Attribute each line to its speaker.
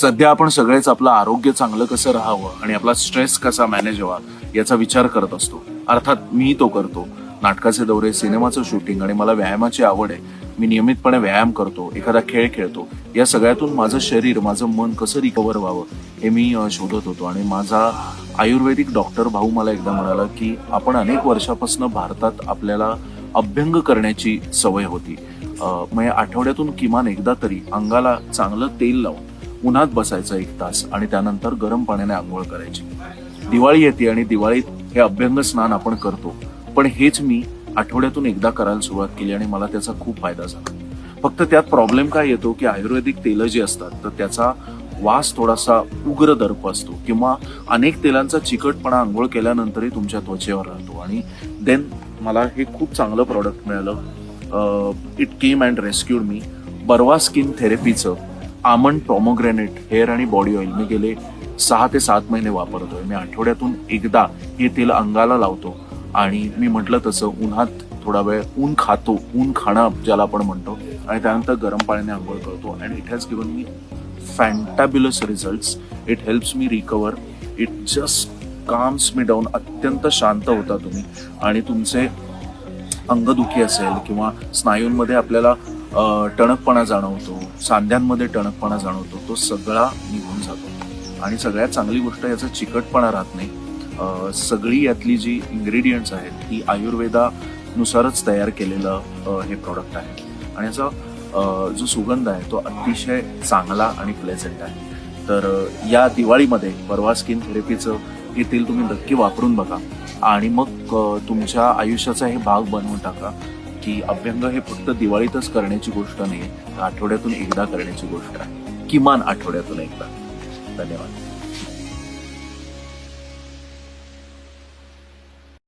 Speaker 1: सध्या आपण सगळेच आपलं आरोग्य चांगलं कसं राहावं आणि आपला स्ट्रेस कसा मॅनेज व्हावा याचा विचार करत असतो. अर्थात मी तो करतो. नाटकाचे दौरे सिनेमाचं शूटिंग आणि मला व्यायामाची आवड आहे मी नियमितपणे व्यायाम करतो एखादा खेळ खेळतो. या सगळ्यातून माझं शरीर माझं मन कसं रिकवर व्हावं हे मी शोधत होतो आणि माझा आयुर्वेदिक डॉक्टर भाऊ मला एकदा म्हणाला की आपण अनेक वर्षापासून भारतात आपल्याला अभ्यंग करण्याची सवय होती. म्हणजे आठवड्यातून किमान एकदा तरी अंगाला चांगलं तेल लावून उन्हात बसायचं एक तास आणि त्यानंतर गरम पाण्याने आंघोळ करायची. दिवाळी येते आणि दिवाळीत हे अभ्यंग स्नान आपण करतो. पण हेच मी आठवड्यातून एकदा करायला सुरुवात केली आणि मला त्याचा खूप फायदा झाला. फक्त त्यात प्रॉब्लेम काय येतो की आयुर्वेदिक तेलं जी असतात तर त्याचा वास थोडासा उग्र दर्प असतो किंवा अनेक तेलांचा चिकटपणा आंघोळ केल्यानंतरही तुमच्या त्वचेवर राहतो. आणि देन मला हे खूप चांगलं प्रॉडक्ट मिळालं. It came and rescued me Barva skin थेरपीचं almond pomegranate hair आणि बॉडी ऑइल मी गेले सहा ते सात महिने वापरतोय. मी आठवड्यातून एकदा हे तेल अंगाला लावतो आणि मी म्हटलं तसं उन्हात थोडा वेळ ऊन खातो ऊन खाणं ज्याला आपण म्हणतो आणि त्यानंतर गरम पाण्याने आंघोळ करतो and it has given me fantabulous result it helps me recover it just calms me down अत्यंत शांत होता तुम्ही. आणि तुमचे अंगदुखी असेल किंवा स्नायूंमध्ये आपल्याला टणकपणा जाणवतो सांध्यांमध्ये टणकपणा जाणवतो तो सगळा निघून जातो. आणि सगळ्यात चांगली गोष्ट याचा चिकटपणा राहत नाही. सगळी यातली जी इन्ग्रेडियंट्स आहेत ही आयुर्वेदानुसारच तयार केलेलं हे प्रॉडक्ट आहे. आणि याचा जो सुगंध आहे तो अतिशय चांगला आणि प्लेझंट आहे. तर या दिवाळीमध्ये परवा स्किन थेरपीचं हे तेल तुम्ही नक्की वापरून बघा. आणि मग तुमच्या आयुष्याचा हे भाग बनवून टाका. की अभ्यंग हे फक्त दिवाळीतच करण्याची गोष्ट नाही तर आठवड्यातून एकदा करण्याची गोष्ट आहे. किमान आठवड्यातून एकदा. धन्यवाद.